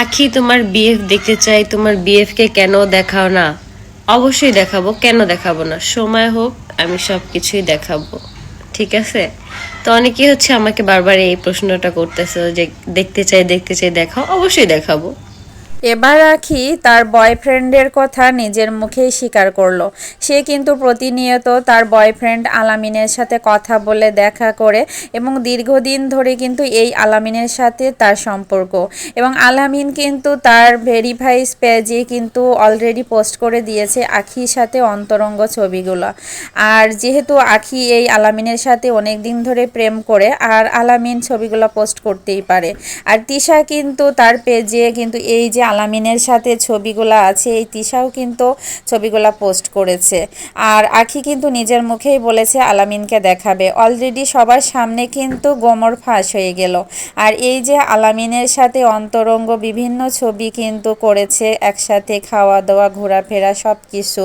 আখি, তোমার বিএফ দেখতে চাই, তোমার বিএফ কে কেন দেখাও না? অবশ্যই দেখাবো, কেন দেখাবো না? সময় হোক, আমি সব কিছুই দেখাবো। ঠিক আছে? তো অনেকেই হচ্ছে আমাকে বারবার এই প্রশ্নটা করতেছে যে, দেখতে চাই দেখতে চাই, দেখাও, অবশ্যই দেখাবো। এবার রাখি তার বয়ফ্রেন্ডের কথা নিজের মুখেই স্বীকার করল। সে কিন্তু প্রতিনিয়ত তার বয়ফ্রেন্ড আলামিনের সাথে কথা বলে, দেখা করে এবং দীর্ঘদিন ধরে কিন্তু এই আলামিনের সাথে তার সম্পর্ক। এবং আলামিন কিন্তু তার ভেরিফাইস পেজে কিন্তু অলরেডি পোস্ট করে দিয়েছে আখির সাথে অন্তরঙ্গ ছবিগুলো। আর যেহেতু আখি এই আলামিনের সাথে অনেক দিন ধরে প্রেম করে, আর আলামিন ছবিগুলো পোস্ট করতেই পারে। আর তিশা কিন্তু তার পেজে কিন্তু এই যে আলামিনের সাথে ছবিগুলো আছে, এই তিশাও কিন্তু ছবিগুলো পোস্ট করেছে। আর আখি কিন্তু নিজের মুখেই বলেছে আলামিনকে দেখাবে। অলরেডি সবার সামনে কিন্তু গোমর ফাঁস হয়ে গেল। আর এই যে আলামিনের সাথে অন্তরঙ্গ বিভিন্ন ছবি কিন্তু করেছে, একসাথে খাওয়া দাওয়া ঘোরাফেরা সব কিছু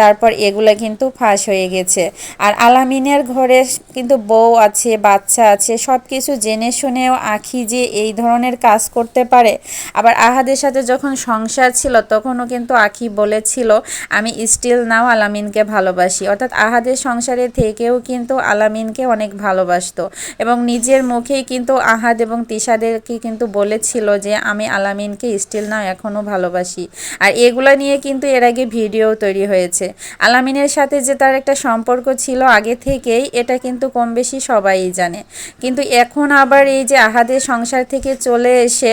তারপর এগুলো কিন্তু ফাঁস হয়ে গেছে। আর আলামিনের ঘরে কিন্তু বউ আছে, বাচ্চা আছে সব কিছু জেনে শুনেও আখি যে এই ধরনের কাজ করতে পারে, আবার আহাদের সাথে যখন সংসার ছিল, তখনও কিন্তু আখি বলেছিল, আমি স্টিল নাও আলামিনকে ভালোবাসি। অর্থাৎ আহাদের সংসারে থেকেও কিন্তু আলামিনকে অনেক ভালোবাসতো এবং নিজের মুখেই কিন্তু আহাদ এবং তিশাদেরকে কিন্তু বলেছিল যে, আমি আলামিনকে স্টিল নাও এখনও ভালোবাসি। আর এগুলো নিয়ে কিন্তু এর আগে ভিডিও তৈরি হয়েছে। আলামিনের সাথে যে তার একটা সম্পর্ক ছিল আগে থেকেই, এটা কিন্তু কম বেশি সবাই জানে। কিন্তু এখন আবার এই যে আহাদের সংসার থেকে চলে এসে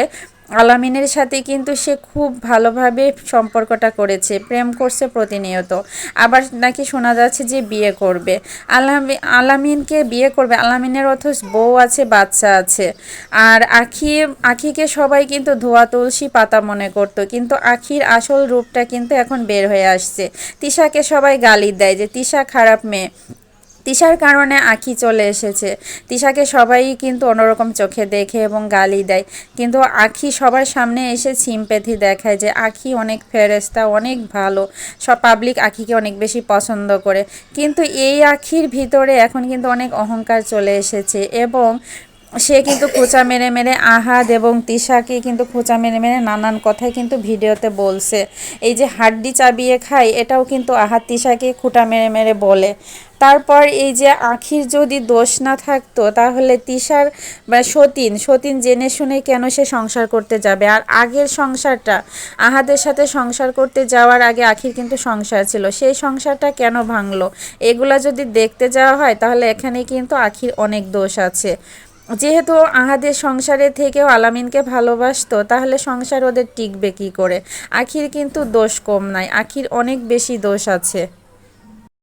আলামিনের সাথে কিন্তু সে খুব ভালোভাবে সম্পর্কটা করেছে, প্রেম করছে প্রতিনিয়ত। আবার নাকি শোনা যাচ্ছে যে বিয়ে করবে। আলামি, আলামিনকে বিয়ে করবে, আলামিনের অথচ বউ আছে, বাচ্চা আছে। আর আখি, আখিকে সবাই কিন্তু ধোয়া তুলসী পাতা মনে করতো, কিন্তু আখির আসল রূপটা কিন্তু এখন বের হয়ে আসছে। তিশাকে সবাই গালি দেয় যে, তিশা খারাপ মেয়ে। তিশার কারণে আখি চলে এসেছে। তিশাকে সবাই কিন্তু অন্যরকম চোখে দেখে এবং গালি দেয়। কিন্তু আঁখি সবার সামনে এসে সিম্প্যাথি দেখায় যে আঁখি অনেক ফেরেস্তা অনেক ভালো। সব পাবলিক আঁখিকে অনেক বেশি পছন্দ করে। কিন্তু এই আঁখির ভিতরে এখন কিন্তু অনেক অহংকার চলে এসেছে এবং সে কিন্তু খোঁচা মেরে মেরে আহাদ এবং তিশাকে কিন্তু খোঁচা মেরে মেরে নানান কথাই কিন্তু ভিডিওতে বলছে। এই যে হাড্ডি চাবিয়ে খায়, এটাও কিন্তু আহাদ তিশাকে খুঁটা মেরে মেরে বলে। তারপর এই যে আখির যদি দোষ না থাকতো, তাহলে তিশার বা সতীন সতীন জেনে শুনে কেন সে সংসার করতে যাবে? আর আগের সংসারটা, আহাদের সাথে সংসার করতে যাওয়ার আগে আখির কিন্তু সংসার ছিল। সেই সংসারটা কেন ভাঙলো? এগুলা যদি দেখতে যাওয়া হয়, তাহলে এখানে কিন্তু আখির অনেক দোষ আছে। যেহেতু আহাদের সংসারে থেকেও আলামিনকে ভালোবাসতো, তাহলে সংসার ওদের টিকবে কী করে? আখির কিন্তু দোষ কম নাই, আখির অনেক বেশি দোষ আছে।